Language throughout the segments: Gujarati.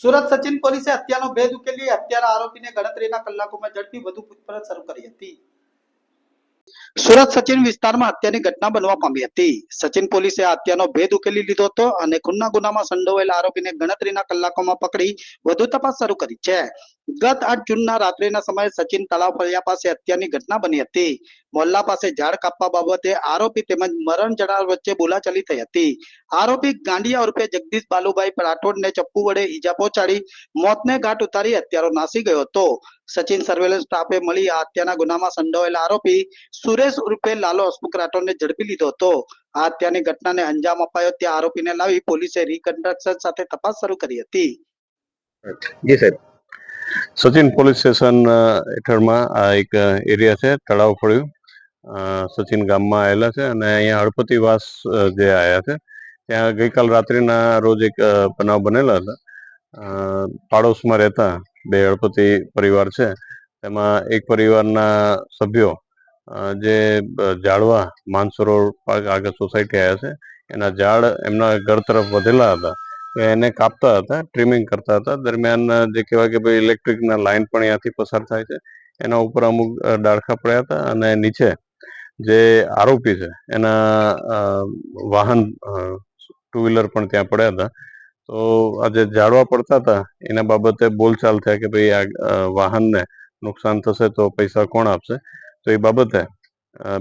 સુરત સચિન પોલીસે હત્યાનો ભેદ ઉકેલી હત્યારા આરોપીને ગણતરીના કલાકોમાં ઝડપી વધુ પૂછપરછ શરૂ કરી હતી. સુરત સચિન વિસ્તારમાં હત્યાની ઘટના બનવા પામી હતી. સચિન પોલીસે હત્યાનો ભેદ ઉકેલી લીધો હતો અને ખૂનના ગુનામાં સંડોવાયેલા આરોપીને ગણતરીના કલાકોમાં પકડી વધુ તપાસ શરૂ કરી છે. ગત આઠ જૂનના રાત્રિના સમયે સચિન તળાવ ફળિયા પાસે હત્યાની ઘટના બની હતી. મોલ્લા પાસે ઝાડ કાપવા બાબતે આરોપી તેમજ મરણ જનાર વચ્ચે બોલાચાલી થઈ હતી. આરોપી ગાંડિયા ઉર્ફે જગદીશ બાલુભાઈ રાઠોડને ચપ્પુ વડે ઈજા પહોંચાડી મોતને ઘાટ ઉતારી હત્યારો નાસી ગયો હતો. સચિન સર્વેલન્સ સ્ટાફે મળી આ હત્યાના ગુનામાં સંડોવાયેલા આરોપી સુરેશ ઉર્ફે લાલો હસમુખ રાઠોડને ઝડપી લીધો હતો. આ હત્યાની ઘટનાને અંજામ અપાયો ત્યાં આરોપીને લાવી પોલીસે રીકન્સ્ટ્રક્શન સાથે તપાસ શરૂ કરી હતી. જી સાહેબ. સચિન પોલીસ સ્ટેશન હેઠળમાં આ એક એરિયા છે, તળાવ ફળ્યું સચિન ગામમાં આવેલા છે અને અહીંયા હળપતિવાસ જે આવ્યા છે, ત્યાં ગઈકાલ રાત્રિના રોજ એક બનાવ બનેલા હતા. પાડોશમાં રહેતા બે હળપતિ પરિવાર છે. તેમાં એક પરિવારના સભ્યો જે ઝાડવા માનસરોવર પાર્ક આગળ સોસાયટી આવ્યા છે. એના ઝાડ એમના ઘર તરફ વધેલા હતા. એને કાપતા હતા ટ્રીમિંગ કરતા હતા. દરમિયાન જે કહેવાય કે ભાઈ ઇલેક્ટ્રિકના લાઇન પણ અહીંયાથી પસાર થાય છે. એના ઉપર અમુક ડાળખા પડ્યા હતા અને નીચે જે આરોપી છે, એના વાહન ટુ વ્હીલર પણ ત્યાં પડ્યા હતા. તો આજે ઝાડવા પડતા હતા. એના બાબતે બોલચાલ થયા કે ભાઈ આ વાહનને નુકસાન થશે તો પૈસા કોણ આપશે? તો એ બાબતે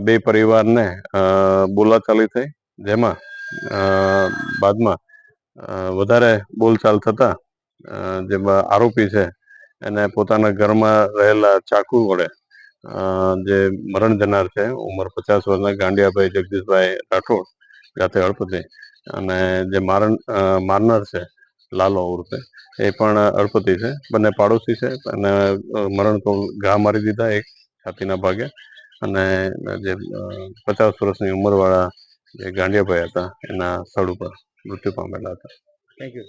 બે પરિવારને બોલાચાલી થઈ. જેમાં બાદમાં વધારે બોલચાલ થતા જે આરોપી છે, એને પોતાના ઘરમાં રહેલા ચાકુ વડે જે મરણ જનાર છે, ઉંમર પચાસ વર્ષના ગાંડિયાભાઈ જગદીશભાઈ રાઠોડ, જાતે હળપતિ અને જે મારણ મારનાર છે, લાલો ઉર્ફે, એ પણ અળપતિ છે, બંને પાડોશી છે, અને મરણ તો ઘા મારી દીધા એક છાતીના ભાગે, અને જે પચાસ વર્ષની ઉંમરવાળા જે ગાંડિયાભાઈ હતા, એના સ્થળ ઉપર. મૃત્યુ પામેલા હતા થેન્ક યુ